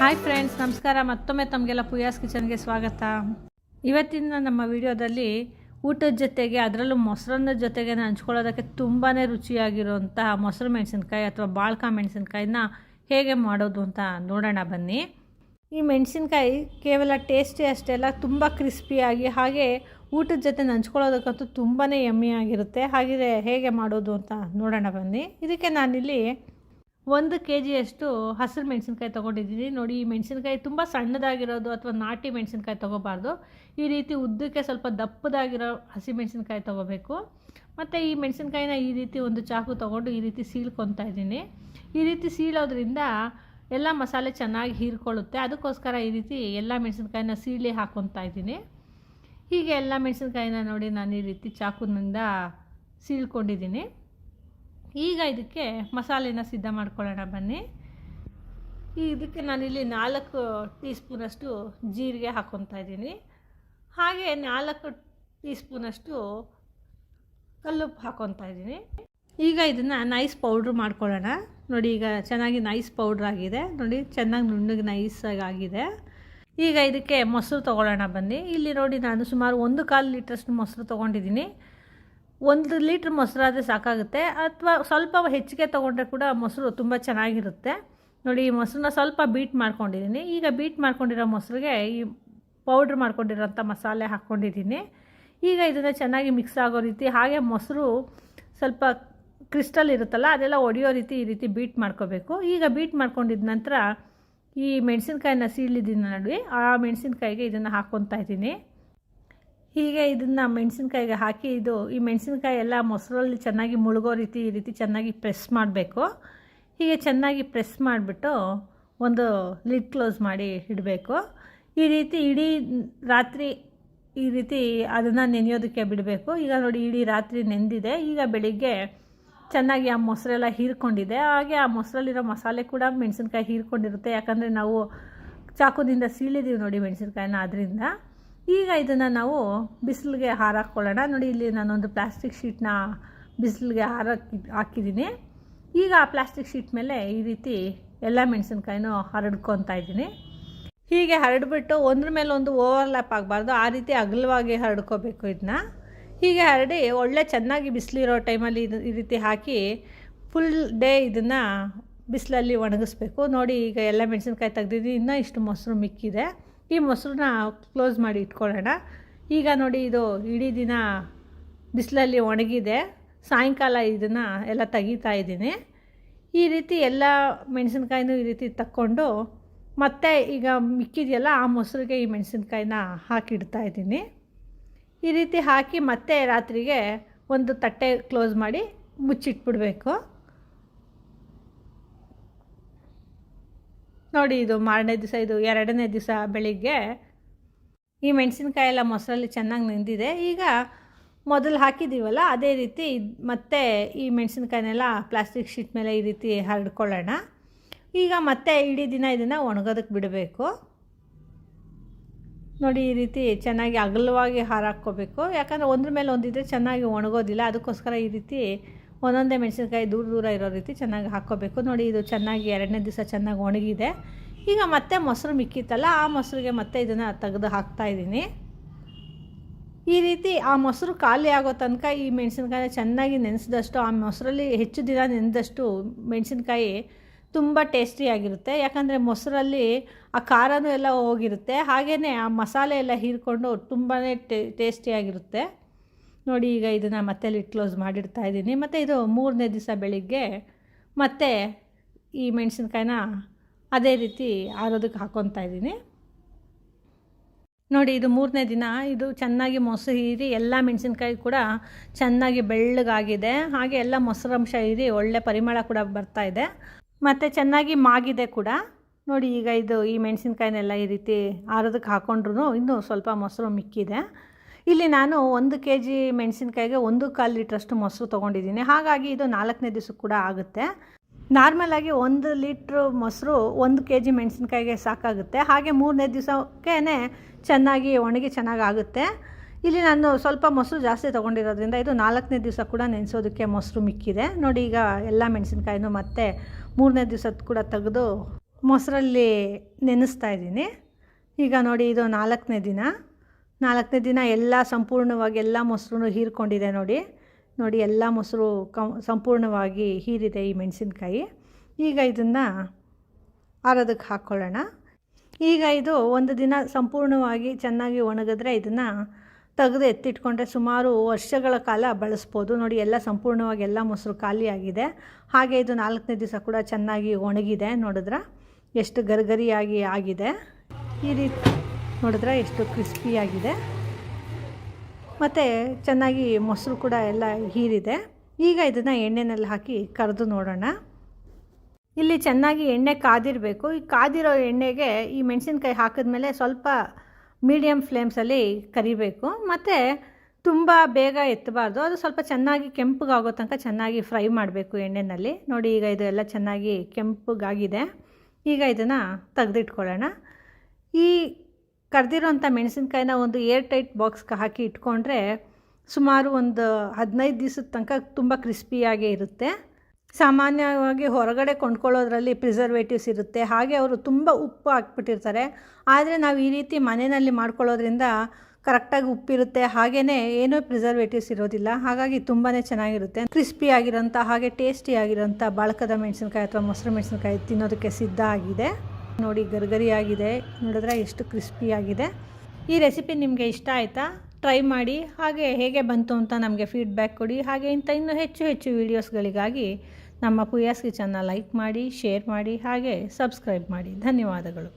Hi friends ನಮಸ್ಕಾರ. ಮತ್ತೊಮ್ಮೆ ತಮಗೆಲ್ಲ ಪುಯಾಸ್ ಕಿಚನ್ಗೆ ಸ್ವಾಗತ. ಇವತ್ತಿನ ನಮ್ಮ ವಿಡಿಯೋದಲ್ಲಿ ಊಟದ ಜೊತೆಗೆ ಅದರಲ್ಲೂ ಮೊಸರನ್ನ ಜೊತೆಗೆ ಹಂಚ್ಕೊಳ್ಳೋದಕ್ಕೆ ತುಂಬಾ ರುಚಿಯಾಗಿರುವಂತಹ ಮೊಸರು ಮೆಣಸಿನ್ಕಾಯಿ ಅಥವಾ ಬಾಳ್ಕ ಮೆಣಸಿನ್ಕಾಯಿನ ಹೇಗೆ ಮಾಡೋದು ಅಂತ ನೋಡೋಣ ಬನ್ನಿ. ಈ ಮೆಣಸಿನ್ಕಾಯಿ ಕೇವಲ ಟೇಸ್ಟಿ ಅಷ್ಟೇ ಅಲ್ಲ, ತುಂಬ ಕ್ರಿಸ್ಪಿಯಾಗಿ ಹಾಗೆ ಊಟದ ಜೊತೆ ನಂಚ್ಕೊಳ್ಳೋದಕ್ಕಂತೂ ತುಂಬಾ ಎಮ್ಮೆಯಾಗಿರುತ್ತೆ ಹಾಗೆ ಹೇಗೆ ಮಾಡೋದು ಅಂತ ನೋಡೋಣ ಬನ್ನಿ. ಇದಕ್ಕೆ ನಾನಿಲ್ಲಿ ಒಂದು ಕೆ ಜಿಯಷ್ಟು ಹಸಿರು ಮೆಣಸಿನ್ಕಾಯಿ ತೊಗೊಂಡಿದ್ದೀನಿ. ನೋಡಿ, ಈ ಮೆಣಸಿನ್ಕಾಯಿ ತುಂಬ ಸಣ್ಣದಾಗಿರೋದು ಅಥವಾ ನಾಟಿ ಮೆಣಸಿನ್ಕಾಯಿ ತೊಗೋಬಾರ್ದು. ಈ ರೀತಿ ಉದ್ದಕ್ಕೆ ಸ್ವಲ್ಪ ದಪ್ಪದಾಗಿರೋ ಹಸಿ ಮೆಣಸಿನ್ಕಾಯಿ ತೊಗೋಬೇಕು. ಮತ್ತು ಈ ಮೆಣಸಿನ್ಕಾಯಿನ ಈ ರೀತಿ ಒಂದು ಚಾಕು ತೊಗೊಂಡು ಈ ರೀತಿ ಸೀಳ್ಕೊತಾ ಇದ್ದೀನಿ. ಈ ರೀತಿ ಸೀಳೋದ್ರಿಂದ ಎಲ್ಲ ಮಸಾಲೆ ಚೆನ್ನಾಗಿ ಹೀರ್ಕೊಳ್ಳುತ್ತೆ. ಅದಕ್ಕೋಸ್ಕರ ಈ ರೀತಿ ಎಲ್ಲ ಮೆಣಸಿನ್ಕಾಯಿನ ಸೀಳಿ ಹಾಕ್ಕೊತಾ ಇದ್ದೀನಿ. ಹೀಗೆ ಎಲ್ಲ ಮೆಣಸಿನ್ಕಾಯಿನ ನೋಡಿ ನಾನು ಈ ರೀತಿ ಚಾಕುನಿಂದ ಸೀಳ್ಕೊಂಡಿದ್ದೀನಿ. ಈಗ ಇದಕ್ಕೆ ಮಸಾಲೆನ ಸಿದ್ಧ ಮಾಡ್ಕೊಳ್ಳೋಣ ಬನ್ನಿ. ಈ ಇದಕ್ಕೆ ನಾನಿಲ್ಲಿ ನಾಲ್ಕು ಟೀ ಸ್ಪೂನಷ್ಟು ಜೀರಿಗೆ ಹಾಕ್ಕೊತಾ ಇದ್ದೀನಿ. ಹಾಗೆ ನಾಲ್ಕು ಟೀ ಸ್ಪೂನಷ್ಟು ಕಲ್ಲುಪ್ಪು ಹಾಕ್ಕೊತಾ ಇದ್ದೀನಿ. ಈಗ ಇದನ್ನು ನೈಸ್ ಪೌಡ್ರ್ ಮಾಡ್ಕೊಳ್ಳೋಣ. ನೋಡಿ ಈಗ ಚೆನ್ನಾಗಿ ನೈಸ್ ಪೌಡ್ರ್ ಆಗಿದೆ. ನೋಡಿ ಚೆನ್ನಾಗಿ ನುಣ್ಣಗೆ ನೈಸಾಗಿ ಆಗಿದೆ. ಈಗ ಇದಕ್ಕೆ ಮೊಸರು ತೊಗೊಳ್ಳೋಣ ಬನ್ನಿ. ಇಲ್ಲಿ ನೋಡಿ ನಾನು ಸುಮಾರು ಒಂದು ಕಾಲು ಲೀಟ್ರಷ್ಟು ಮೊಸರು ತೊಗೊಂಡಿದ್ದೀನಿ. ಒಂದು ಲೀಟ್ರ್ ಮೊಸರಾದರೆ ಸಾಕಾಗುತ್ತೆ. ಅಥವಾ ಸ್ವಲ್ಪ ಹೆಚ್ಚಿಗೆ ತೊಗೊಂಡ್ರೆ ಕೂಡ ಮೊಸರು ತುಂಬ ಚೆನ್ನಾಗಿರುತ್ತೆ. ನೋಡಿ, ಈ ಮೊಸರನ್ನ ಸ್ವಲ್ಪ ಬೀಟ್ ಮಾಡ್ಕೊಂಡಿದ್ದೀನಿ. ಈಗ ಬೀಟ್ ಮಾಡ್ಕೊಂಡಿರೋ ಮೊಸರಿಗೆ ಈ ಪೌಡ್ರ್ ಮಾಡ್ಕೊಂಡಿರೋಂಥ ಮಸಾಲೆ ಹಾಕ್ಕೊಂಡಿದ್ದೀನಿ. ಈಗ ಇದನ್ನು ಚೆನ್ನಾಗಿ ಮಿಕ್ಸ್ ಆಗೋ ರೀತಿ, ಹಾಗೆ ಮೊಸರು ಸ್ವಲ್ಪ ಕ್ರಿಸ್ಟಲ್ ಇರುತ್ತಲ್ಲ, ಅದೆಲ್ಲ ಒಡೆಯೋ ರೀತಿ ಈ ರೀತಿ ಬೀಟ್ ಮಾಡ್ಕೋಬೇಕು. ಈಗ ಬೀಟ್ ಮಾಡ್ಕೊಂಡಿದ ನಂತರ ಈ ಮೆಣಸಿನ್ಕಾಯಿನ ಸೀಳಿದ್ದೀನಿ ನಡುವೆ ಆ ಮೆಣಸಿನ್ಕಾಯಿಗೆ ಇದನ್ನು ಹಾಕ್ಕೊತಾ ಇದ್ದೀನಿ. ಹೀಗೆ ಇದನ್ನು ಮೆಣಸಿನ್ಕಾಯಿಗೆ ಹಾಕಿ ಇದು, ಈ ಮೆಣಸಿನ್ಕಾಯಿ ಎಲ್ಲ ಮೊಸರಲ್ಲಿ ಚೆನ್ನಾಗಿ ಮುಳುಗೋ ರೀತಿ, ಈ ರೀತಿ ಚೆನ್ನಾಗಿ ಪ್ರೆಸ್ ಮಾಡಬೇಕು. ಹೀಗೆ ಚೆನ್ನಾಗಿ ಪ್ರೆಸ್ ಮಾಡಿಬಿಟ್ಟು ಒಂದು ಲಿಡ್ ಕ್ಲೋಸ್ ಮಾಡಿ ಇಡಬೇಕು. ಈ ರೀತಿ ಇಡೀ ರಾತ್ರಿ ಈ ರೀತಿ ಅದನ್ನು ನೆನೆಯೋದಕ್ಕೆ ಬಿಡಬೇಕು. ಈಗ ನೋಡಿ ಇಡೀ ರಾತ್ರಿ ನೆಂದಿದೆ. ಈಗ ಬೆಳಿಗ್ಗೆ ಚೆನ್ನಾಗಿ ಆ ಮೊಸರೆಲ್ಲ ಹೀರ್ಕೊಂಡಿದೆ. ಹಾಗೆ ಆ ಮೊಸರಲ್ಲಿರೋ ಮಸಾಲೆ ಕೂಡ ಮೆಣಸಿನ್ಕಾಯಿ ಹೀರ್ಕೊಂಡಿರುತ್ತೆ. ಯಾಕಂದರೆ ನಾವು ಚಾಕುದಿಂದ ಸೀಳಿದ್ದೀವಿ ನೋಡಿ ಮೆಣಸಿನ್ಕಾಯಿನ ಅದರಿಂದ ಈಗ ಇದನ್ನು ನಾವು ಬಿಸಿಲಿಗೆ ಹಾರಾಕೊಳ್ಳೋಣ. ನೋಡಿ, ಇಲ್ಲಿ ನಾನೊಂದು ಪ್ಲಾಸ್ಟಿಕ್ ಶೀಟ್ನ ಬಿಸಿಲಿಗೆ ಹಾರಕ್ಕೆ ಹಾಕಿದ್ದೀನಿ. ಈಗ ಆ ಪ್ಲಾಸ್ಟಿಕ್ ಶೀಟ್ ಮೇಲೆ ಈ ರೀತಿ ಎಲ್ಲ ಮೆಣಸಿನ್ಕಾಯಿನೂ ಹರಡ್ಕೊತಾ ಇದ್ದೀನಿ. ಹೀಗೆ ಹರಡ್ಬಿಟ್ಟು ಒಂದ್ರ ಮೇಲೆ ಒಂದು ಓವರ್ಲ್ಯಾಪ್ ಆಗಬಾರ್ದು. ಆ ರೀತಿ ಅಗಲವಾಗಿ ಹರಡ್ಕೋಬೇಕು ಇದನ್ನ. ಹೀಗೆ ಹರಡಿ ಒಳ್ಳೆ ಚೆನ್ನಾಗಿ ಬಿಸಿಲಿರೋ ಟೈಮಲ್ಲಿ ಇದು ಈ ರೀತಿ ಹಾಕಿ ಫುಲ್ ಡೇ ಇದನ್ನು ಬಿಸಿಲಲ್ಲಿ ಒಣಗಿಸ್ಬೇಕು. ನೋಡಿ, ಈಗ ಎಲ್ಲ ಮೆಣಸಿನ್ಕಾಯಿ ತೆಗ್ದಿದ್ದೀನಿ. ಇನ್ನೂ ಇಷ್ಟು ಮೊಸರು ಮಿಕ್ಕಿದೆ. ಈ ಮೊಸರನ್ನ ಕ್ಲೋಸ್ ಮಾಡಿ ಇಟ್ಕೊಳ್ಳೋಣ. ಈಗ ನೋಡಿ ಇದು ಇಡೀ ದಿನ ಬಿಸಿಲಲ್ಲಿ ಒಣಗಿದೆ. ಸಾಯಂಕಾಲ ಇದನ್ನು ಎಲ್ಲ ತೆಗಿತಾ ಇದ್ದೀನಿ. ಈ ರೀತಿ ಎಲ್ಲ ಮೆಣಸಿನ್ಕಾಯಿನೂ ಈ ರೀತಿ ತಕ್ಕೊಂಡು ಮತ್ತೆ ಈಗ ಮಿಕ್ಕಿದೆಯಲ್ಲ ಆ ಮೊಸರಿಗೆ ಈ ಮೆಣಸಿನ್ಕಾಯಿನ ಹಾಕಿಡ್ತಾ ಇದ್ದೀನಿ. ಈ ರೀತಿ ಹಾಕಿ ಮತ್ತೆ ರಾತ್ರಿಗೆ ಒಂದು ತಟ್ಟೆ ಕ್ಲೋಸ್ ಮಾಡಿ ಮುಚ್ಚಿಟ್ಬಿಡಬೇಕು. ನೋಡಿ ಇದು ಮಾರನೇ ದಿವಸ, ಇದು ಎರಡನೇ ದಿವಸ ಬೆಳಿಗ್ಗೆ. ಈ ಮೆಣಸಿನ್ಕಾಯಿ ಎಲ್ಲ ಮೊಸರಲ್ಲಿ ಚೆನ್ನಾಗಿ ನೆಂದಿದೆ. ಈಗ ಮೊದಲು ಹಾಕಿದ್ದೀವಲ್ಲ ಅದೇ ರೀತಿ ಮತ್ತೆ ಈ ಮೆಣಸಿನ್ಕಾಯಿನೆಲ್ಲ ಪ್ಲಾಸ್ಟಿಕ್ ಶೀಟ್ ಮೇಲೆ ಈ ರೀತಿ ಹರಡ್ಕೊಳ್ಳೋಣ. ಈಗ ಮತ್ತೆ ಇಡೀ ದಿನ ಇದನ್ನು ಒಣಗೋದಕ್ಕೆ ಬಿಡಬೇಕು. ನೋಡಿ ಈ ರೀತಿ ಚೆನ್ನಾಗಿ ಅಗಲವಾಗಿ ಹಾರಾಕ್ಕೋಬೇಕು. ಯಾಕಂದರೆ ಒಂದ್ರ ಮೇಲೆ ಒಂದಿದ್ರೆ ಚೆನ್ನಾಗಿ ಒಣಗೋದಿಲ್ಲ, ಅದಕ್ಕೋಸ್ಕರ ಈ ರೀತಿ ಒಂದೊಂದೇ ಮೆಣಸಿನ್ಕಾಯಿ ದೂರ ದೂರ ಇರೋ ರೀತಿ ಚೆನ್ನಾಗಿ ಹಾಕ್ಕೋಬೇಕು. ನೋಡಿ, ಇದು ಚೆನ್ನಾಗಿ ಎರಡನೇ ದಿವಸ ಚೆನ್ನಾಗಿ ಒಣಗಿದೆ. ಈಗ ಮತ್ತೆ ಮೊಸರು ಮಿಕ್ಕಿತ್ತಲ್ಲ, ಆ ಮೊಸರಿಗೆ ಮತ್ತೆ ಇದನ್ನು ತೆಗೆದು ಹಾಕ್ತಾಯಿದ್ದೀನಿ ಈ ರೀತಿ ಆ ಮೊಸರು ಖಾಲಿ ಆಗೋ ತನಕ ಈ ಮೆಣಸಿನ್ಕಾಯಿನ ಚೆನ್ನಾಗಿ ನೆನೆಸಿದಷ್ಟು, ಆ ಮೊಸರಲ್ಲಿ ಹೆಚ್ಚು ದಿನ ನೆನೆದಷ್ಟು ಮೆಣಸಿನ್ಕಾಯಿ ತುಂಬ ಟೇಸ್ಟಿಯಾಗಿರುತ್ತೆ ಯಾಕಂದರೆ ಮೊಸರಲ್ಲಿ ಆ ಖಾರನೂ ಎಲ್ಲ ಹೋಗಿರುತ್ತೆ. ಹಾಗೆಯೇ ಆ ಮಸಾಲೆ ಎಲ್ಲ ಹೀರಿಕೊಂಡು ತುಂಬಾ ಟೇಸ್ಟಿಯಾಗಿರುತ್ತೆ ನೋಡಿ, ಈಗ ಇದನ್ನು ಮತ್ತೆ ಲಿಟ್ ಕ್ಲೋಸ್ ಮಾಡಿಡ್ತಾ ಇದ್ದೀನಿ. ಮತ್ತು ಇದು ಮೂರನೇ ದಿವಸ ಬೆಳಿಗ್ಗೆ ಮತ್ತೆ ಈ ಮೆಣಸಿನ್ಕಾಯಿನ ಅದೇ ರೀತಿ ಆರೋದಕ್ಕೆ ಹಾಕ್ಕೊತಾ ಇದ್ದೀನಿ. ನೋಡಿ, ಇದು ಮೂರನೇ ದಿನ. ಇದು ಚೆನ್ನಾಗಿ ಮೊಸರು ಹೀರಿ ಎಲ್ಲ ಮೆಣಸಿನ್ಕಾಯಿ ಕೂಡ ಚೆನ್ನಾಗಿ ಬೆಳ್ಳಗಾಗಿದೆ. ಹಾಗೆ ಎಲ್ಲ ಮೊಸರಂಶ ಹೀರಿ ಒಳ್ಳೆ ಪರಿಮಳ ಕೂಡ ಬರ್ತಾ ಇದೆ. ಮತ್ತು ಚೆನ್ನಾಗಿ ಮಾಗಿದೆ ಕೂಡ. ನೋಡಿ, ಈಗ ಇದು ಈ ಮೆಣಸಿನ್ಕಾಯಿನೆಲ್ಲ ಈ ರೀತಿ ಆರೋದಕ್ಕೆ ಹಾಕ್ಕೊಂಡ್ರು ಇನ್ನೂ ಸ್ವಲ್ಪ ಮೊಸರು ಮಿಕ್ಕಿದೆ. ಇಲ್ಲಿ ನಾನು ಒಂದು ಕೆ ಜಿ ಮೆಣಸಿನ್ಕಾಯಿಗೆ ಒಂದು ಕಾಲು ಲೀಟ್ರಷ್ಟು ಮೊಸರು ತೊಗೊಂಡಿದ್ದೀನಿ. ಹಾಗಾಗಿ ಇದು ನಾಲ್ಕನೇ ದಿವಸಕ್ಕೆ ಕೂಡ ಆಗುತ್ತೆ. ನಾರ್ಮಲಾಗಿ ಒಂದು ಲೀಟ್ರ್ ಮೊಸರು ಒಂದು ಕೆ ಜಿ ಮೆಣಸಿನ್ಕಾಯಿಗೆ ಸಾಕಾಗುತ್ತೆ. ಹಾಗೆ ಮೂರನೇ ದಿವಸಕ್ಕೇ ಚೆನ್ನಾಗಿ ಒಣಗಿ ಚೆನ್ನಾಗಿ ಆಗುತ್ತೆ ಇಲ್ಲಿ ನಾನು ಸ್ವಲ್ಪ ಮೊಸರು ಜಾಸ್ತಿ ತೊಗೊಂಡಿರೋದ್ರಿಂದ ಇದು ನಾಲ್ಕನೇ ದಿವಸ ಕೂಡ ನೆನೆಸೋದಕ್ಕೆ ಮೊಸರು ಮಿಕ್ಕಿದೆ. ನೋಡಿ ಈಗ ಎಲ್ಲ ಮೆಣಸಿನ್ಕಾಯಿನೂ ಮತ್ತೆ ಮೂರನೇ ದಿವಸದ ಕೂಡ ತೆಗೆದು ಮೊಸರಲ್ಲಿ ನೆನೆಸ್ತಾ ಇದ್ದೀನಿ. ಈಗ ನೋಡಿ ಇದು ನಾಲ್ಕನೇ ದಿನ. ನಾಲ್ಕನೇ ದಿನ ಎಲ್ಲ ಸಂಪೂರ್ಣವಾಗಿ ಎಲ್ಲ ಮೊಸರು ಹೀರ್ಕೊಂಡಿದೆ ನೋಡಿ. ನೋಡಿ ಎಲ್ಲ ಮೊಸರು ಕಂ, ಸಂಪೂರ್ಣವಾಗಿ ಹೀರಿದೆ ಈ ಮೆಣಸಿನ್ಕಾಯಿ. ಈಗ ಇದನ್ನು ಆರೋದಕ್ಕೆ ಹಾಕ್ಕೊಳ್ಳೋಣ ಈಗ ಇದು ಒಂದು ದಿನ ಸಂಪೂರ್ಣವಾಗಿ ಚೆನ್ನಾಗಿ ಒಣಗಿದ್ರೆ ಇದನ್ನು ತೆಗೆದು ಎತ್ತಿಟ್ಕೊಂಡ್ರೆ ಸುಮಾರು ವರ್ಷಗಳ ಕಾಲ ಬಳಸ್ಬೋದು. ನೋಡಿ ಎಲ್ಲ ಸಂಪೂರ್ಣವಾಗಿ ಎಲ್ಲ ಮೊಸರು ಖಾಲಿಯಾಗಿದೆ ಹಾಗೆ ಇದು ನಾಲ್ಕನೇ ದಿವಸ ಕೂಡ ಚೆನ್ನಾಗಿ ಒಣಗಿದೆ ನೋಡಿದ್ರೆ? ಎಷ್ಟು ಗರಿಗರಿಯಾಗಿ ಆಗಿದೆ. ಈ ರೀತಿ ನೋಡಿದ್ರೆ ಎಷ್ಟು ಕ್ರಿಸ್ಪಿಯಾಗಿದೆ ಮತ್ತು ಚೆನ್ನಾಗಿ ಮೊಸರು ಕೂಡ ಎಲ್ಲ ಹೀರಿದೆ. ಈಗ ಇದನ್ನು ಎಣ್ಣೆನಲ್ಲಿ ಹಾಕಿ ಕರೆದು ನೋಡೋಣ. ಇಲ್ಲಿ ಚೆನ್ನಾಗಿ ಎಣ್ಣೆ ಕಾದಿರಬೇಕು. ಈ ಕಾದಿರೋ ಎಣ್ಣೆಗೆ ಈ ಮೆಣಸಿನ್ಕಾಯಿ ಹಾಕಿದ್ಮೇಲೆ ಸ್ವಲ್ಪ ಮೀಡಿಯಮ್ ಫ್ಲೇಮ್ಸಲ್ಲಿ ಕರಿಬೇಕು. ಮತ್ತು ತುಂಬ ಬೇಗ ಎತ್ತಬಾರ್ದು. ಅದು ಸ್ವಲ್ಪ ಚೆನ್ನಾಗಿ ಕೆಂಪಗಾಗೋ ತನಕ ಚೆನ್ನಾಗಿ ಫ್ರೈ ಮಾಡಬೇಕು ಎಣ್ಣೆಯಲ್ಲಿ ನೋಡಿ ಈಗ ಇದು ಎಲ್ಲ ಚೆನ್ನಾಗಿ ಕೆಂಪಗಾಗಿದೆ. ಈಗ ಇದನ್ನು ತೆಗೆದಿಟ್ಕೊಳ್ಳೋಣ. ಈ ಕರೆದಿರೋಂಥ ಮೆಣಸಿನ್ಕಾಯಿನ ಒಂದು ಏರ್ ಟೈಟ್ ಬಾಕ್ಸ್ಗೆ ಹಾಕಿ ಇಟ್ಕೊಂಡ್ರೆ ಸುಮಾರು ಒಂದು ಹದಿನೈದು ದಿವಸದ ತನಕ ತುಂಬ ಕ್ರಿಸ್ಪಿಯಾಗೇ ಇರುತ್ತೆ. ಸಾಮಾನ್ಯವಾಗಿ ಹೊರಗಡೆ ಕೊಂಡ್ಕೊಳ್ಳೋದ್ರಲ್ಲಿ ಪ್ರಿಸರ್ವೇಟಿವ್ಸ್ ಇರುತ್ತೆ. ಹಾಗೆ ಅವರು ತುಂಬ ಉಪ್ಪು ಹಾಕ್ಬಿಟ್ಟಿರ್ತಾರೆ. ಆದರೆ ನಾವು ಈ ರೀತಿ ಮನೆಯಲ್ಲಿ ಮಾಡ್ಕೊಳ್ಳೋದ್ರಿಂದ ಕರೆಕ್ಟಾಗಿ ಉಪ್ಪಿರುತ್ತೆ. ಹಾಗೆಯೇ ಏನೂ ಪ್ರಿಸರ್ವೇಟಿವ್ಸ್ ಇರೋದಿಲ್ಲ. ಹಾಗಾಗಿ ತುಂಬಾ ಚೆನ್ನಾಗಿರುತ್ತೆ. ಕ್ರಿಸ್ಪಿ ಆಗಿರೋಂಥ ಹಾಗೆ ಟೇಸ್ಟಿ ಆಗಿರೋಂಥ ಬಾಳಕದ ಮೆಣಸಿನ್ಕಾಯಿ ಅಥವಾ ಮೊಸರು ಮೆಣಸಿನ್ಕಾಯಿ ತಿನ್ನೋದಕ್ಕೆ ಸಿದ್ಧ ಆಗಿದೆ. ನೋಡಿ ಗರ್ಗರಿಯಾಗಿದೆ. ನೋಡಿದ್ರೆ ಎಷ್ಟು ಕ್ರಿಸ್ಪಿಯಾಗಿದೆ. ಈ ರೆಸಿಪಿ ನಿಮಗೆ ಇಷ್ಟ ಆಯಿತಾ? ಟ್ರೈ ಮಾಡಿ. ಹಾಗೆ ಹೇಗೆ ಬಂತು ಅಂತ ನಮಗೆ ಫೀಡ್ಬ್ಯಾಕ್ ಕೊಡಿ. ಹಾಗೆ ಇಂಥ ಇನ್ನೂ ಹೆಚ್ಚು ಹೆಚ್ಚು ವೀಡಿಯೋಸ್ಗಳಿಗಾಗಿ ನಮ್ಮ ಪುಯಾಸ್ ಕಿಚನ್ನ ಲೈಕ್ ಮಾಡಿ ಶೇರ್ ಮಾಡಿ, ಹಾಗೆ ಸಬ್ಸ್ಕ್ರೈಬ್ ಮಾಡಿ. ಧನ್ಯವಾದಗಳು.